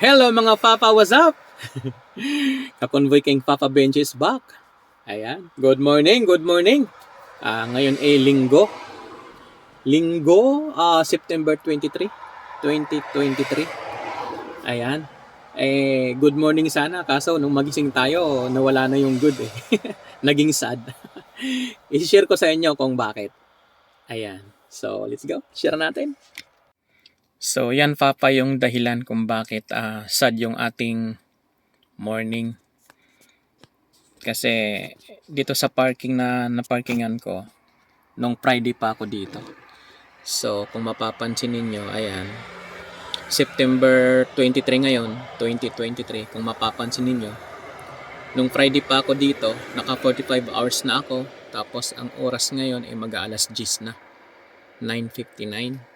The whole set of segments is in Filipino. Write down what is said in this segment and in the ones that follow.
Hello mga Papa, what's up? Kakonvoy King Papa Benji is back. Ayan. Good morning, good morning. Ah, ngayon ay linggo. Linggo, ah, September 23, 2023. Ayan. Eh, good morning sana. Kaso nung magising tayo, nawala na yung good eh. Naging sad. I-share ko sa inyo kung bakit. Ayan. So, let's go. Share natin. So, yan papa yung dahilan kung bakit ah, sad yung ating morning. Kasi dito sa parking na naparkingan ko, nung Friday pa ako dito. So, kung mapapansin ninyo, ayan, September 23 ngayon, 2023, kung mapapansin ninyo, nung Friday pa ako dito, naka 45 hours na ako, tapos ang oras ngayon ay mag-aalas 10 na, 9.59.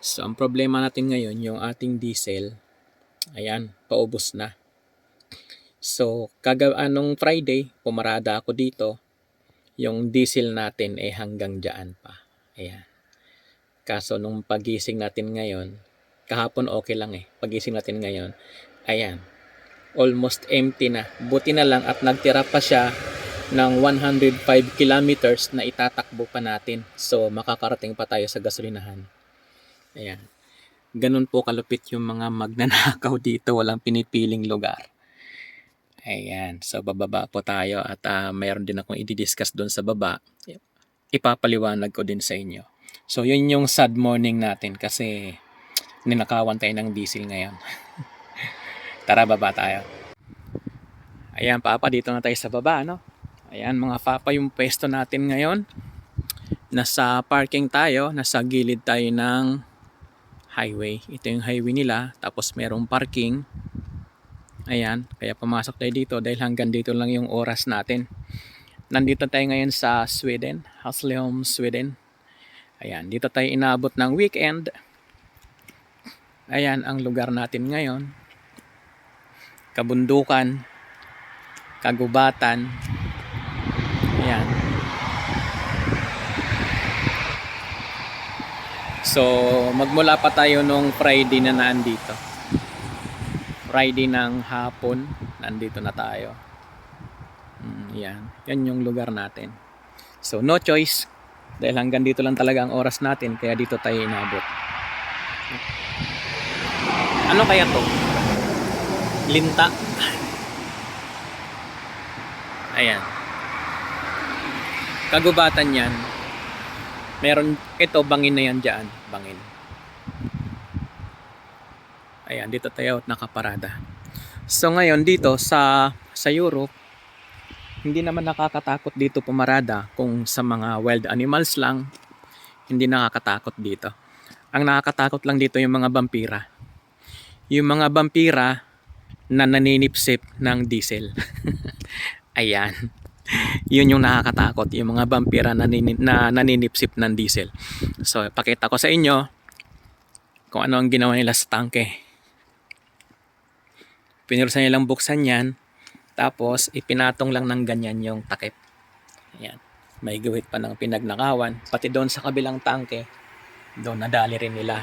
So, ang problema natin ngayon, yung ating diesel, ayan, paubos na. So, kaga anong Friday, pumarada ako dito, yung diesel natin ay hanggang dyan pa. Ayan. Kaso nung pagising natin ngayon, kahapon okay lang eh. Pagising natin ngayon, ayan, almost empty na. Buti na lang at nagtira pa siya ng 105 kilometers na itatakbo pa natin. So, makakarating pa tayo sa gasolinahan. Ayan. Ganun po kalupit yung mga magnanakaw dito. Walang pinipiling lugar. Ayan. So, bababa po tayo at ah, mayroon din akong i-discuss doon sa baba. Ipapaliwanag ko din sa inyo. So, yun yung sad morning natin kasi ninakawan tayo ng diesel ngayon. Tara, baba tayo. Ayan, papa, dito na tayo sa baba, no? Ayan, mga papa, yung pwesto natin ngayon. Nasa parking tayo, nasa gilid tayo ng highway. Ito yung highway nila, tapos merong parking. Ayan, kaya pumasok tayo dito dahil hanggang dito lang yung oras natin. Nandito tayo ngayon sa Sweden, Hasleholm, Sweden. Ayan, dito tayo inaabot ng weekend. Ayan ang lugar natin ngayon. Kabundukan, kagubatan. Ayan. So, magmula pa tayo nung Friday na nandito. Friday ng hapon, nandito na tayo. Mm, yan. Yan yung lugar natin. So, no choice. Dahil hanggang dito lang talaga ang oras natin, kaya dito tayo inabot. Ano kaya to? Linta. Ayan. Kagubatan yan. Meron, ito, bangin na yan dyan. Bangin. Ayan, dito tayo at nakaparada. So ngayon dito sa sa Europe, hindi naman nakakatakot dito pumarada kung sa mga wild animals lang, hindi nakakatakot dito. Ang nakakatakot lang dito yung mga vampira. Yung mga vampira na naninipsip ng diesel. Ayan. Yun yung nakakatakot, yung mga vampira na, nini- na naninipsip ng diesel. So, pakita ko sa inyo kung ano ang ginawa nila sa tangke. Pinursan nilang buksan yan, tapos ipinatong lang ng ganyan yung takip. Ayan. May gawit pa ng pinagnakawan. Pati doon sa kabilang tangke, doon nadali rin nila.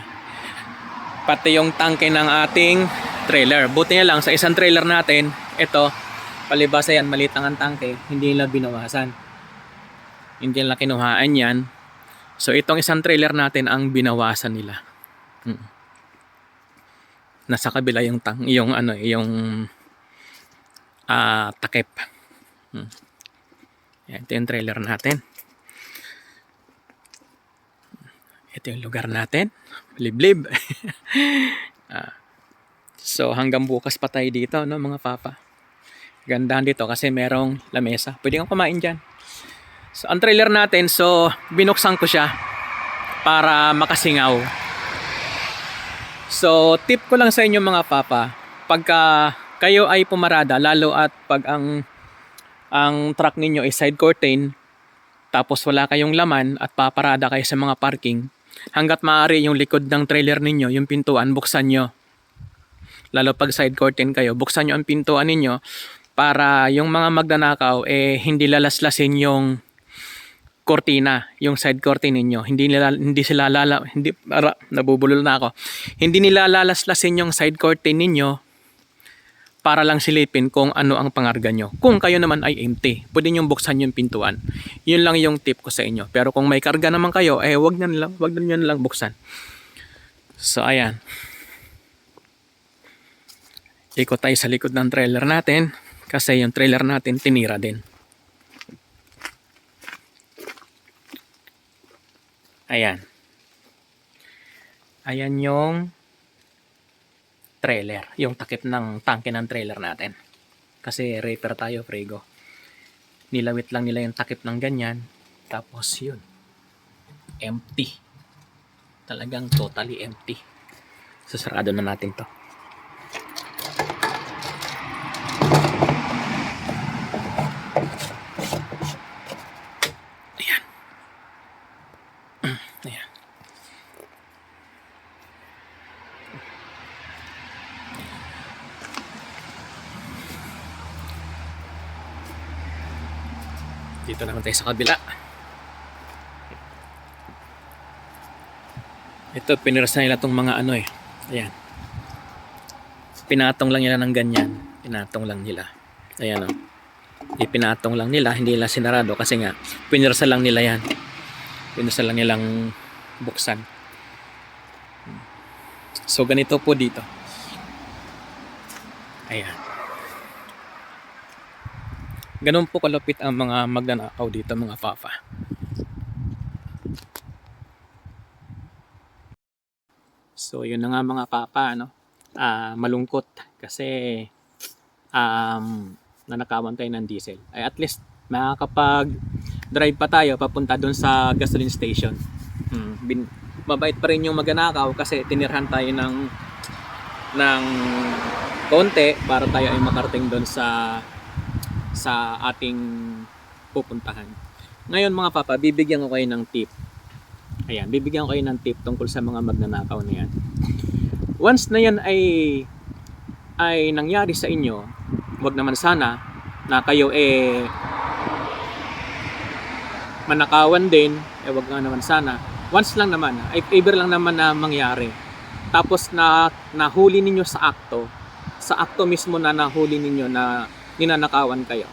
Pati yung tangke ng ating trailer. Buti na lang sa isang trailer natin, ito, palibasa yan, maliit ang tangke, hindi nila binawasan. Hindi nila kinuhaan yan. So itong isang trailer natin ang binawasan nila. Mm. Nasa kabila yung tang, yung ano, yung ah takip. Hmm. Yan, ito yung trailer natin. Ito yung lugar natin. Liblib. Ah, so hanggang bukas pa tayo dito, no mga papa. Gandahan dito kasi merong lamesa. Pwede kang kumain dyan. So ang trailer natin, so binuksan ko siya para makasingaw. So tip ko lang sa inyo mga papa, pagka kayo ay pumarada, lalo at pag ang ang truck ninyo ay side curtain, tapos wala kayong laman at paparada kayo sa mga parking, hanggat maaari yung likod ng trailer ninyo, yung pintuan, buksan nyo. Lalo pag side curtain kayo, buksan nyo ang pintuan ninyo para yung mga magnanakaw eh hindi lalaslasin yung kortina, yung side curtain ninyo. Hindi nila hindi sila lala hindi ara, nabubulol na ako. Hindi nila lalaslasin yung side curtain ninyo para lang silipin kung ano ang pangarga nyo. Kung kayo naman ay empty, pwede nyo buksan yung pintuan. Yun lang yung tip ko sa inyo. Pero kung may karga naman kayo, eh wag na lang, wag na lang buksan. So ayan. Ikot tayo sa likod ng trailer natin kasi yung trailer natin tinira din. Ayan. Ayan yung trailer, yung takip ng tangke ng trailer natin. Kasi repair tayo, Prego. Nilawit lang nila yung takip ng ganyan, tapos yun, empty. Talagang totally empty. Susarado na natin to. Ayan. Ayan. Dito naman tayo sa kabila. Ito, pinirasan nila tong mga ano eh. Ayan. Pinatong lang nila ng ganyan. Pinatong lang nila. Ayan o. Ipinatong lang nila, hindi nila sinarado kasi nga, pinirsa lang nila yan. Pinirsa lang nilang buksan. So, ganito po dito. Ayan. Ganun po kalupit ang mga magnanakaw dito, mga papa. So, yun na nga mga papa, ano? Ah, malungkot kasi um, nanakawan tayo ng diesel. Ay at least makakapag drive pa tayo papunta doon sa gasoline station. Hmm, bin, mabait pa rin yung magnanakaw kasi tinirhan tayo ng ng konti para tayo ay makarating doon sa sa ating pupuntahan. Ngayon mga papa, bibigyan ko kayo ng tip. Ayan, bibigyan ko kayo ng tip tungkol sa mga magnanakaw na yan. Once na yan ay ay nangyari sa inyo, wag naman sana na kayo eh manakawan din, eh wag nga naman sana. Once lang naman, ay favor lang naman na mangyari. Tapos na nahuli ninyo sa akto, sa akto mismo na nahuli ninyo na ninanakawan kayo.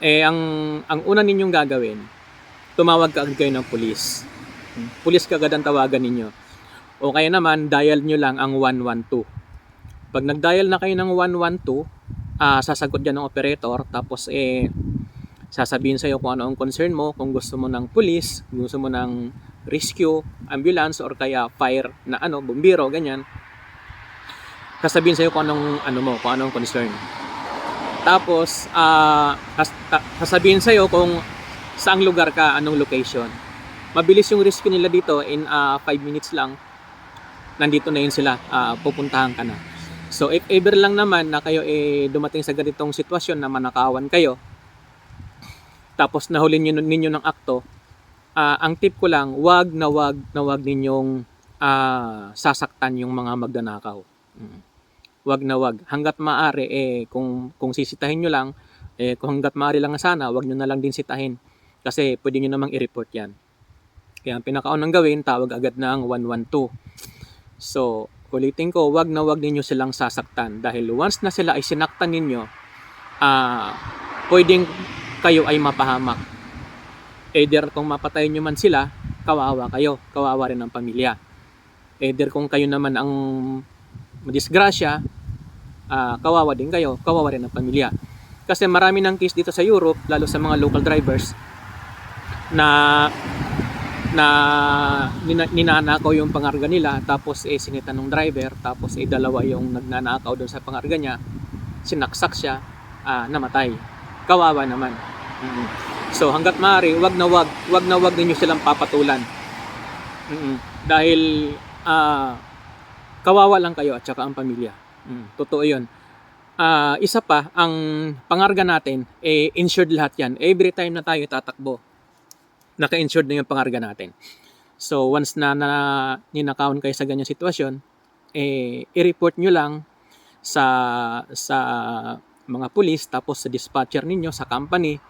Eh ang ang una ninyong gagawin, tumawag ka agad kayo ng pulis. Pulis kagad ang tawagan ninyo. O kaya naman, dial nyo lang ang 112. Pag nag-dial na kayo ng 112, ah sasagot dyan ng operator, tapos eh, sasabihin sa'yo kung ano ang concern mo, kung gusto mo ng kung gusto mo ng rescue, ambulance, or kaya fire na ano, bumbiro, ganyan. Sasabihin sa'yo kung anong, ano mo, kung anong concern. Tapos, ah sas- ta- sasabihin sa'yo kung saang lugar ka, anong location. Mabilis yung rescue nila dito in 5 minutes lang. Nandito na yun sila, ah, pupuntahan ka na. So if ever lang naman na kayo eh dumating sa ganitong sitwasyon na manakawan kayo, tapos nahuli ninyo, ninyo ng akto, ah, ang tip ko lang, wag na wag na wag ninyong ah, sasaktan yung mga magnanakaw. Wag na wag. Hanggat maaari, eh, kung, kung sisitahin nyo lang, eh, kung hanggat maaari lang sana, wag nyo na lang din sitahin. Kasi pwede nyo namang i-report yan. Kaya ang pinakaunang gawin, tawag agad ng 112. So, ulitin ko, wag na wag ninyo silang sasaktan. Dahil once na sila ay sinaktan ninyo, ah, pwedeng kayo ay mapahamak. Either kung mapatayin nyo man sila, kawawa kayo, kawawa rin ang pamilya. Either kung kayo naman ang madisgrasya, ah, kawawa din kayo, kawawa rin ang pamilya. Kasi marami ng case dito sa Europe, lalo sa mga local drivers, na na nina- ninanakaw yung pangarga nila tapos eh sinita ng driver tapos eh dalawa yung nagnanakaw doon sa pangarga niya sinaksak siya ah, namatay kawawa naman Mm. so hanggat maaari wag na wag wag na wag ninyo silang papatulan Mm. dahil ah, kawawa lang kayo at saka ang pamilya Mm, totoo yun Ah, isa pa ang pangarga natin eh insured lahat yan every time na tayo tatakbo naka-insured na yung pangarga natin. So, once na, na ninakawan kayo sa ganyang sitwasyon, eh, i-report nyo lang sa, sa mga pulis, tapos sa dispatcher ninyo, sa company,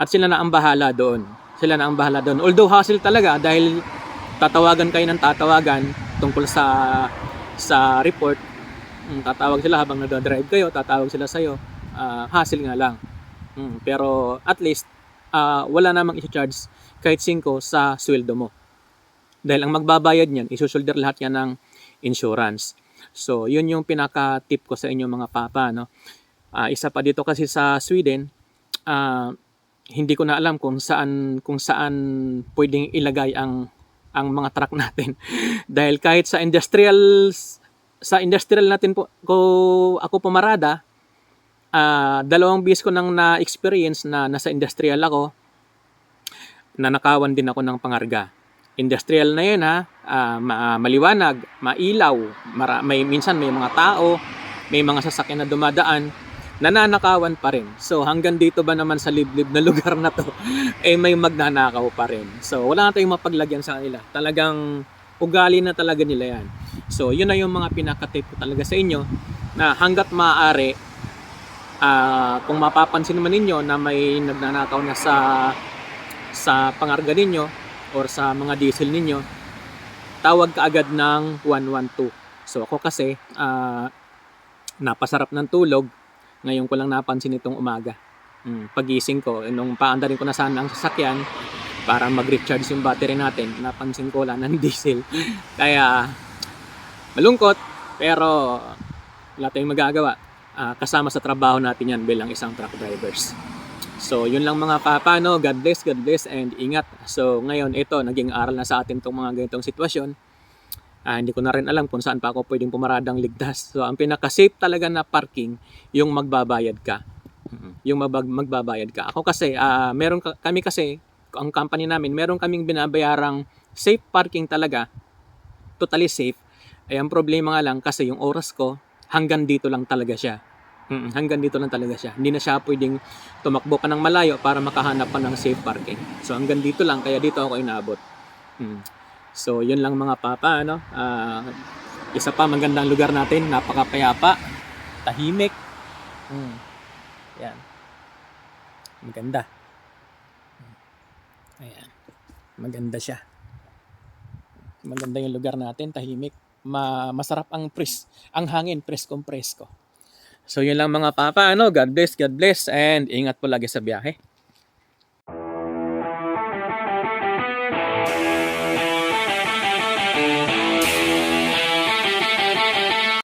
at sila na ang bahala doon. Sila na ang bahala doon. Although hassle talaga dahil tatawagan kayo ng tatawagan tungkol sa sa report, Mm, tatawag sila habang nagda-drive kayo, tatawag sila sa'yo. Ah, hassle nga lang. Mm, pero at least, ah, wala namang i-charge kahit 5 sa sweldo mo. Dahil ang magbabayad niyan, isusulder lahat yan ng insurance. So, yun yung pinaka-tip ko sa inyo mga papa. No? Ah, isa pa dito kasi sa Sweden, ah, hindi ko na alam kung saan kung saan pwedeng ilagay ang ang mga truck natin. Dahil kahit sa industrial sa industrial natin po ko ako pumarada, ah dalawang bis ko nang na-experience na nasa industrial ako, nanakawan din ako ng pangarga. Industrial na yun ha, ah, ma- maliwanag, mailaw, mara- may, minsan may mga tao, may mga sasakyan na dumadaan, nananakawan pa rin. So hanggang dito ba naman sa liblib na lugar na to, eh may magnanakaw pa rin. So wala na tayong mapaglagyan sa kanila. Talagang ugali na talaga nila yan. So yun na yung mga pinaka-tip ko talaga sa inyo na hanggat maaari, ah, kung mapapansin naman ninyo na may nagnanakaw na sa sa pangarga ninyo or sa mga diesel ninyo, tawag ka agad ng 112. So ako kasi, ah, napasarap ng tulog, ngayon ko lang napansin itong umaga. Mm, pagising ko, nung paandarin ko na sana ang sasakyan para mag-recharge yung battery natin, napansin ko wala ng diesel. Kaya malungkot, pero wala tayong magagawa. Ah, kasama sa trabaho natin yan bilang isang truck drivers. So, yun lang mga papa, no? God bless, God bless, and ingat. So, ngayon, ito, naging aral na sa atin itong mga ganitong sitwasyon. Ah, hindi ko na rin alam kung saan pa ako pwedeng pumaradang ligtas. So, ang pinaka-safe talaga na parking, yung magbabayad ka. Yung mabag- magbabayad ka. Ako kasi, ah, meron ka- kami kasi, ang company namin, meron kaming binabayarang safe parking talaga. Totally safe. Ay, ang problema nga lang kasi yung oras ko, hanggang dito lang talaga siya. Mm, hanggang dito lang talaga siya. Hindi na siya pwedeng tumakbo ka ng malayo para makahanap pa ng safe parking. So hanggang dito lang, kaya dito ako inabot. Mm. So yun lang mga papa, ano? Ah, isa pa magandang lugar natin, napakapayapa, tahimik. Mm. Yan. Maganda. Ayan. Maganda siya. Maganda yung lugar natin, tahimik. Ma masarap ang pres, ang hangin, preskong presko. So yun lang mga papa, ano, God bless, God bless, and ingat po lagi sa biyahe.